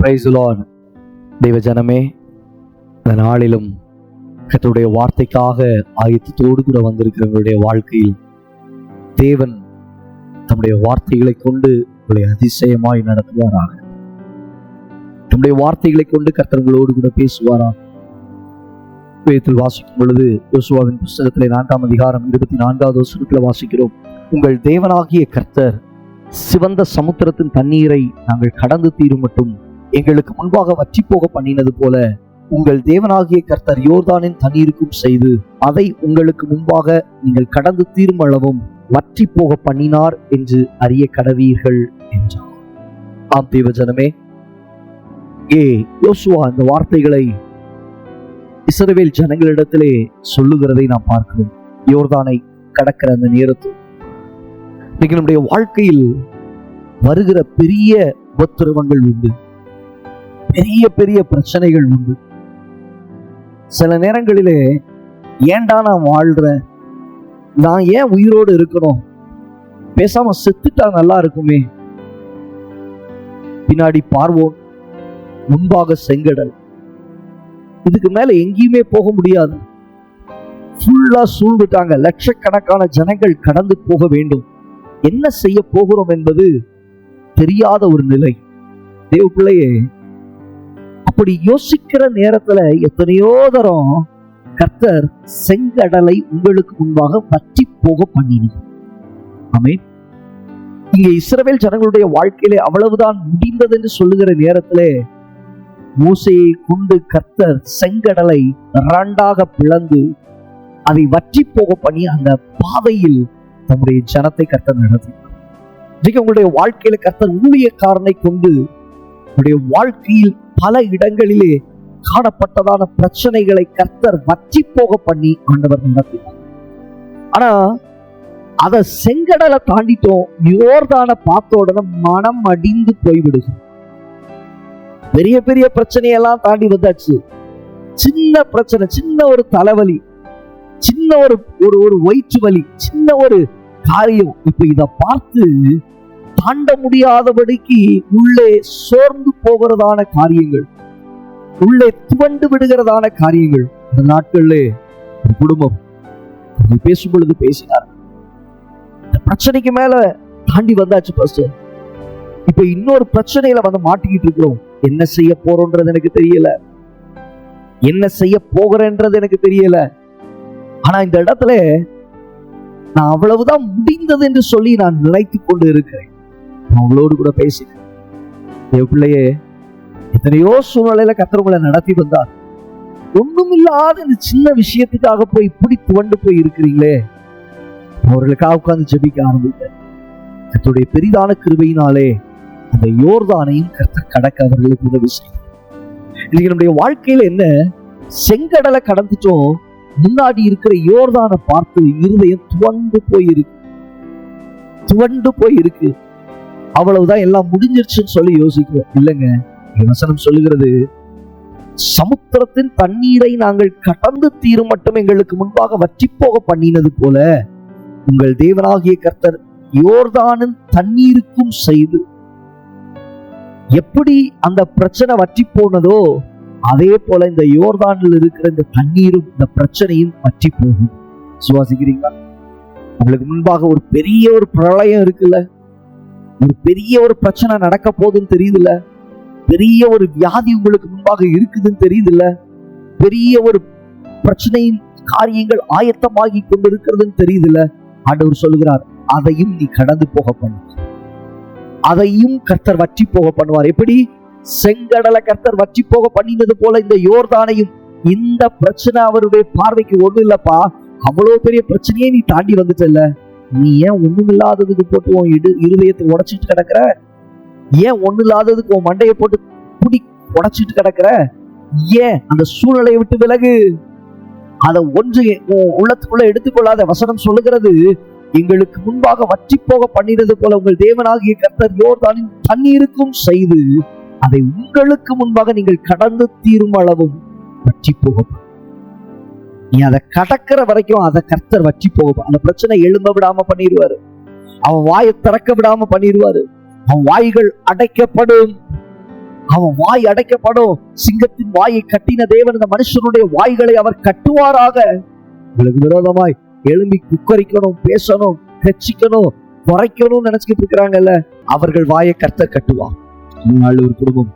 Price Lord தெய்வ ஜனமே இந்த நாளிலும் கத்தருடைய வார்த்தைக்காக ஆயத்தத்தோடு கூட வந்திருக்கிறவங்களுடைய வாழ்க்கையில் தேவன் தம்முடைய வார்த்தைகளை கொண்டு உங்களை அதிசயமாய் நடத்துவாராக. தம்முடைய வார்த்தைகளை கொண்டு கர்த்தர்களோடு கூட பேசுவாராக. வேதத்தில் வாசிக்கும் பொழுது யோசுவாவின் புஸ்தகத்திலே நான்காம் அதிகாரம் இருபத்தி நான்காவது வருஷத்துல வாசிக்கிறோம். உங்கள் தேவனாகிய கர்த்தர் சிவந்த சமுத்திரத்தின் தண்ணீரை நாங்கள் கடந்து தீரும் மட்டும் எங்களுக்கு முன்பாக வற்றி போக பண்ணினது போல உங்கள் தேவனாகிய கர்த்தர் யோர்தானின் தண்ணீருக்கும் செய்து அதை உங்களுக்கு முன்பாக நீங்கள் கடந்து தீர்மளவும் வற்றி போக பண்ணினார் என்று அறிய கடவீர்கள் என்றார். ஆம் தேவஜனமே ஏ யோசுவா இந்த வார்த்தைகளை இஸ்ரவேல் ஜனங்களிடத்திலே சொல்லுகிறதை நாம் பார்க்கிறோம். யோர்தானை கடக்கிற அந்த நேரத்தில் இன்னைக்கு நம்முடைய வாழ்க்கையில் வருகிற பெரிய உபத்திரவங்கள் உண்டு. பெரிய பெரிய பிரச்சனைகள் உண்டு. சில நேரங்களிலே ஏன்டா நான் வாழ்றேன் நான் ஏன் உயிரோடு இருக்கணும்? பேசாம செத்துட்டா நல்லா இருக்குமே? பின்னாடி பார்வோம் முன்பாக செங்கடல். இதுக்கு மேல எங்கேயுமே போக முடியாது. ஃபுல்லா சூழ்ந்துட்டாங்க. லட்சக்கணக்கான ஜனங்கள் கடந்து போக வேண்டும். என்ன செய்ய போகிறோம் என்பது தெரியாத ஒரு நிலை. தேவ பிள்ளையே அப்படி யோசிக்கிற நேரத்துல எத்தனையோ தரம் கர்த்தர் செங்கடலை உங்களுக்கு முன்பாக பற்றி போக பண்ணினார் ஆமே இங்க இஸ்ரவேல் ஜனங்களுடைய வாழ்க்கையிலே அவ்வளவுதான் முடிந்தது என்று சொல்லுகிற நேரத்திலே மூசையை கொண்டு கர்த்தர் செங்கடலை இரண்டாக பிளந்து அதை வற்றி போக பண்ணி அந்த பாதையில் தம்முடைய ஜனத்தை கர்த்தர் நடத்தினார் இன்றைக்கு உங்களுடைய வாழ்க்கையில கர்த்தர் ஊழியக்காரனை கொண்டு உங்களுடைய வாழ்க்கையில் பல இடங்களிலே காணப்பட்டதான பிரச்சனைகளை கர்த்தர் வற்றி போக பண்ணி ஆண்டவர் நடத்தினார் ஆனா அத செங்கடலை தாண்டிட்டோம். யோர்தான பார்த்த உடனே மனம் அடிந்து போய்விடுது. பெரிய பெரிய பிரச்சனையெல்லாம் தாண்டி வந்தாச்சு. சின்ன பிரச்சனை சின்ன ஒரு தலைவலி சின்ன ஒரு ஒரு ஒரு வயிற்று வலி சின்ன ஒரு காரியம். இப்ப இத பார்த்து தாண்ட முடியாதபடிக்கு உள்ளே சோர்ந்து போகிறதான காரியங்கள். உள்ளே துவண்டு விடுகிறதான காரியங்கள். இந்த நாட்களிலே குடும்பம் பேசும் பொழுது பேசினார். இந்த பிரச்சனைக்கு மேல தாண்டி வந்தாச்சு பாஸ்டர் இப்ப இன்னொரு பிரச்சனையில வந்து மாட்டிக்கிட்டு இருக்கிறோம். என்ன செய்ய போறோன்றது எனக்கு தெரியல. என்ன செய்ய போகிறேன்றது எனக்கு தெரியல. ஆனா இந்த இடத்துல நான் அவ்வளவுதான் முடிந்தது என்று சொல்லி நான் நினைத்து கொண்டு இருக்கிறேன். நான் உங்களோடு கூட பேசினேன். என் பிள்ளையே எத்தனையோ சூழ்நிலையில கத்தவங்களை நடத்தி வந்தார். ஒண்ணுமில்லாத இந்த சின்ன விஷயத்துக்காக போய் இப்படி துவண்டு போய் இருக்கிறீங்களே. அவர்களுக்காக உட்கார்ந்து ஜெபிக்க ஆரம்பித்த கத்துடைய பெரிதான கிருபையினாலே அந்த யோர்தானையும் கர்த்தர் கடக்க அவர்களுக்கு உதவி செய்யும். இன்னைக்கு நம்முடைய வாழ்க்கையில என்ன? செங்கடலை கடந்துட்டோம். முன்னாடி இருக்கிற யோர்தானை பார்த்து இருதயம் துவண்டு போயிருக்கு. துவண்டு போயிருக்கு. அவ்வளவுதான் எல்லாம் முடிஞ்சிருச்சுன்னு சொல்லி யோசிக்கிறோம் இல்லைங்க விமர்சனம் வசனம் சொல்லுகிறது சமுத்திரத்தின் தண்ணீரை நாங்கள் கடந்து தீரும் மட்டும் எங்களுக்கு முன்பாக வற்றி போக பண்ணினது போல உங்கள் தேவனாகிய கர்த்தர் யோர்தானின் தண்ணீருக்கும் செய்து எப்படி அந்த பிரச்சனை வற்றி போனதோ அதே போல இந்த யோர்தானில் இருக்கிற இந்த தண்ணீரும் இந்த பிரச்சனையும் வற்றி போகும் சுவாசிக்கிறீங்களா உங்களுக்கு முன்பாக ஒரு பெரிய ஒரு பிரளயம் இருக்குல்ல? ஒரு பெரிய ஒரு பிரச்சனை நடக்க போகுதுன்னு தெரியுதுல்ல? பெரிய ஒரு வியாதி உங்களுக்கு முன்பாக இருக்குதுன்னு தெரியுதுல்ல? பெரிய ஒரு பிரச்சனையின் காரியங்கள் ஆயத்தமாகி கொண்டிருக்கிறதுன்னு தெரியுதுல்ல? ஆண்டவர் சொல்லுகிறார் அதையும் நீ கடந்து போக பண்ணு. அதையும் கர்த்தர் வற்றி போக பண்ணுவார். எப்படி? செங்கடலை கர்த்தர் வற்றி போக பண்ணினது போல இந்த யோர்தானையும் இந்த பிரச்சனை அவருடைய பார்வைக்கு ஒண்ணு இல்லப்பா. அவ்வளவு பெரிய பிரச்சனையே நீ தாண்டி வந்துட்டல்ல. நீ ஏன் ஒண்ணுமில்லாததுக்கு போட்டு உன் இடு இருதயத்தை உடைச்சிட்டு கிடக்குற? ஏன் ஒண்ணு இல்லாததுக்கு உன் மண்டையை போட்டு குடி உடைச்சிட்டு கிடக்குற? ஏன் அந்த சூழ்நிலையை விட்டு விலகு? அதை ஒன்று உன் உள்ளத்துக்குள்ள எடுத்துக்கொள்ளாத வசனம் சொல்லுகிறது எங்களுக்கு முன்பாக வற்றி போக பண்ணினது போல உங்கள் தேவனாகிய கர்த்தர் யோர்தானின் தண்ணீருக்கும் செய்து அதை உங்களுக்கு முன்பாக நீங்கள் கடந்து தீரும் அளவும் வற்றி போகும் நீ அதை கடக்கிற வரைக்கும் அதை கர்த்தர் வச்சு போகும் அந்த பிரச்சனை எழும்ப விடாம பண்ணிடுவாரு. அவன் வாயை திறக்க விடாம பண்ணிடுவாரு. அவன் வாய்கள் அடைக்கப்படும். அவன் வாய் அடைக்கப்படும். சிங்கத்தின் வாயை கட்டின தேவன் இந்த மனுஷனுடைய வாய்களை அவர் கட்டுவாராக. உங்களுக்கு விரோதமாய் எழும்பி குக்கரிக்கணும் பேசணும் கட்சிக்கணும் குறைக்கணும்னு நினைச்சுக்கிட்டு இருக்கிறாங்கல்ல அவர்கள் வாயை கர்த்தர் கட்டுவான் ஒரு நாள் ஒரு குடும்பம்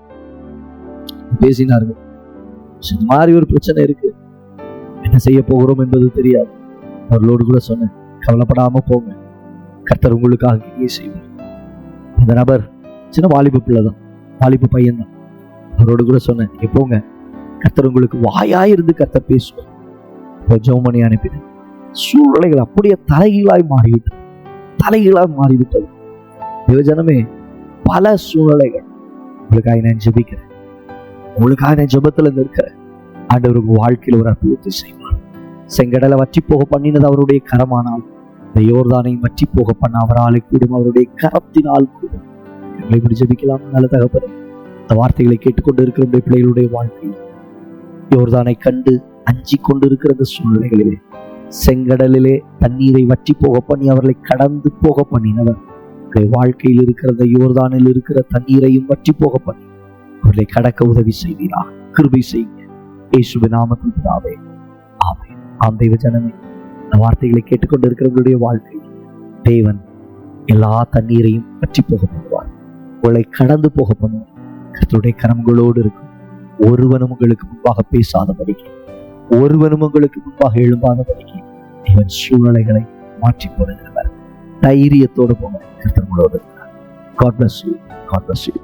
பேசினார்கள். இந்த மாதிரி ஒரு பிரச்சனை இருக்கு. என்ன செய்ய போகிறோம் என்பது தெரியாது. அவர்களோடு கூட சொன்னேன் கவலைப்படாமல் போங்க. கர்த்தர் உங்களுக்காக கிரியை செய்வார். இந்த நபர் சின்ன வாலிப பிள்ளை தான் வாலிப பையன் தான். அவரோடு கூட சொன்னேன் நீங்க போங்க. கர்த்தர் உங்களுக்கு வாயாய் இருந்து கர்த்தர் பேசுவார். இப்போ ஜெபம் பண்ணி அனுப்பினேன். சூழ்நிலைகள் அப்படியே தலைகீழாய் மாறிவிட்டது. தலைகீழாய் மாறிவிட்டது. யுவஜனமே பல சூழ்நிலைகள். உங்களுக்காக நான் ஜெபிக்கிறேன். உங்களுக்காக நான் ஜெபத்துல நிற்கிறேன் ஆண்டவருக்கு வாழ்க்கையில் ஒரு அற்புதத்தை செய்வார். செங்கடலை வற்றி போக பண்ணினது அவருடைய கரமானால். இந்த யோர்தானை வற்றி போக பண்ண அவரால் கூடும் அவருடைய கரத்தினால் கூடும். எங்களை இப்படி நல்ல தகப்பது இந்த வார்த்தைகளை கேட்டுக்கொண்டு இருக்கிற பிள்ளைகளுடைய வாழ்க்கை. யோர்தானை கண்டு அஞ்சி கொண்டு இருக்கிற சூழ்நிலைகளிலே செங்கடலிலே தண்ணீரை வற்றி போக பண்ணி அவர்களை கடந்து போக பண்ணினவர். அவருடைய வாழ்க்கையில் இருக்கிற யோர்தானில் இருக்கிற தண்ணீரையும் வற்றி போக பண்ணி அவர்களை கடக்க உதவி செய்வீரா? கிருபை செய்யுங்க. இயேசுவின் நாமத்தில் பிதாவே. ஆம் தெய்வ ஜனமே இந்த வார்த்தைகளை கேட்டுக்கொண்டு இருக்கிறவங்களுடைய வாழ்க்கை தேவன் எல்லா தண்ணீரையும் பற்றி போக பண்ணுவார். உங்களை கடந்து போக பண்ணுவார். கத்தருடைய கரங்களோடு இருக்கும். ஒருவனும் உங்களுக்கு முன்பாக பேசாதபடிக்கு ஒருவனும் உங்களுக்கு முன்பாக எழும்பாதபடிக்கு தேவன் சூழ்நிலைகளை மாற்றி போடுகிறவர் தைரியத்தோடு போங்க. கர்த்தர் இருக்கிறார். God bless you God bless you